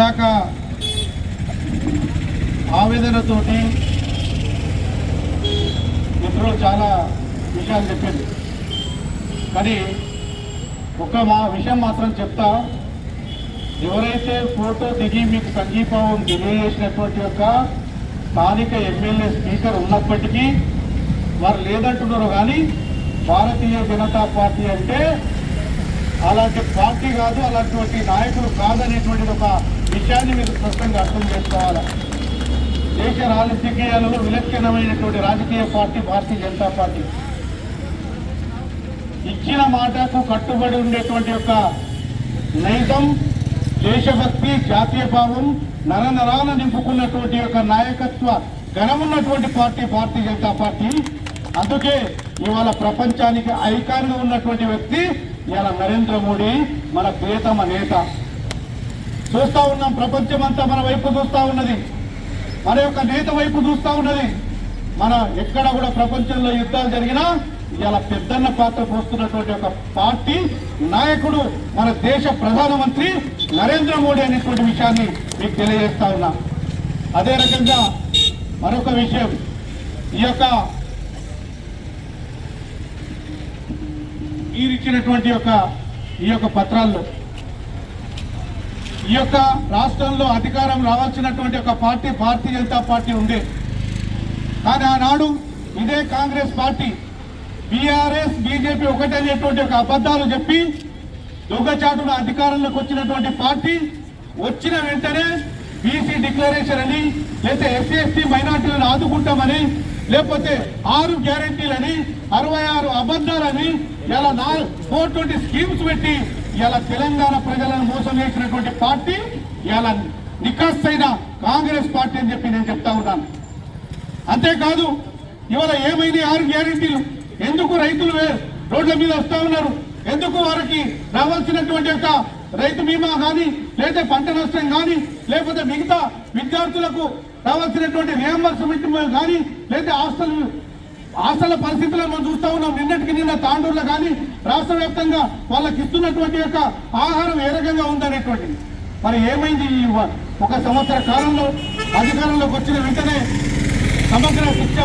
ఇందాక ఆవేదనతోటి మిత్రులు చాలా విషయాలు చెప్పింది. కానీ ఒక మా విషయం మాత్రం చెప్తా. ఎవరైతే ఫోటో దిగి మీకు సంఘీభావం తెలియజేసినటువంటి యొక్క స్థానిక ఎమ్మెల్యే స్పీకర్ ఉన్నప్పటికీ వారు లేదంటున్నారు కానీ భారతీయ జనతా పార్టీ అంటే అలాంటి పార్టీ కాదు అలాంటి నాయకులు కాదనేటువంటిది ఒక విషయాన్ని మీరు స్పష్టంగా అర్థం చేసుకోవాలి? దేశ రాజకీయాలలో విలక్షణమైనటువంటి రాజకీయ పార్టీ భారతీయ జనతా పార్టీ. ఇచ్చిన మాటకు కట్టుబడి ఉండేటువంటి యొక్క నైజం దేశభక్తి జాతీయ భావం నరనరాన నింపుకున్నటువంటి యొక్క నాయకత్వ ఘనమున్నటువంటి పార్టీ భారతీయ జనతా పార్టీ. అందుకే ఇవాళ ప్రపంచానికి ఐకాన్గా ఉన్నటువంటి వ్యక్తి ఇలా నరేంద్ర మోడీ మన ప్రియతమ నేత. చూస్తా ఉన్నాం ప్రపంచం అంతా మన వైపు చూస్తా ఉన్నది. మన యొక్క నేత వైపు చూస్తూ ఉన్నది. మన ఎక్కడ కూడా ప్రపంచంలో యుద్ధాలు జరిగినా ఇలా పెద్దన్న పాత్ర పోస్తున్నటువంటి ఒక పార్టీ నాయకుడు మన దేశ ప్రధానమంత్రి నరేంద్ర మోడీ అనేటువంటి విషయాన్ని మీకు తెలియజేస్తా ఉన్నా. అదే రకంగా మరొక విషయం. ఈ యొక్క మీరు ఇచ్చినటువంటి యొక్క ఈ యొక్క పత్రాల్లో ఈ యొక్క రాష్ట్రంలో అధికారం రావాల్సినటువంటి ఒక పార్టీ భారతీయ జనతా పార్టీ ఉండే. కానీ ఆనాడు ఇదే కాంగ్రెస్ పార్టీ బీఆర్ఎస్ బీజేపీ ఒకటనేటువంటి ఒక అబద్ధాలు చెప్పి దొంగచాటున అధికారంలోకి వచ్చినటువంటి పార్టీ వచ్చిన వెంటనే బీసీ డిక్లరేషన్ అని లేకపోతే ఎస్సీ ఎస్టీ మైనార్టీలను ఆదుకుంటామని లేకపోతే ఆరు గ్యారంటీలని అరవై ఆరు అబద్ధాలని ఇలా నా ఫోర్ ట్వంటీ స్కీమ్స్ పెట్టి ఇలా తెలంగాణ ప్రజలను మోసం చేసినటువంటి పార్టీ ఇలా నికాస్ అయిన కాంగ్రెస్ పార్టీ అని చెప్పి నేను చెప్తా ఉన్నాను. అంతేకాదు ఇవాళ ఏమైంది ఆరు గ్యారెంటీలు? ఎందుకు రైతులు రోడ్ల మీద వస్తా ఉన్నారు? ఎందుకు వారికి రావాల్సినటువంటి యొక్క రైతు బీమా కానీ లేదా పంట నష్టం కానీ లేకపోతే మిగతా విద్యార్థులకు రావాల్సినటువంటి రియంబర్స్మెంట్ కానీ లేదా హాస్టల్ హాస్టల్ పరిస్థితులను మనం చూస్తా ఉన్నాం. నిన్నటికి నిన్న తాండూరులో కానీ రాష్ట్ర వ్యాప్తంగా వాళ్ళకి ఇస్తున్నటువంటి యొక్క ఆహారం ఏ రకంగా ఉందనేటువంటిది. మరి ఏమైంది ఈ ఒక సంవత్సర కాలంలో అధికారంలోకి వచ్చిన వెంటనే సమగ్ర శిక్ష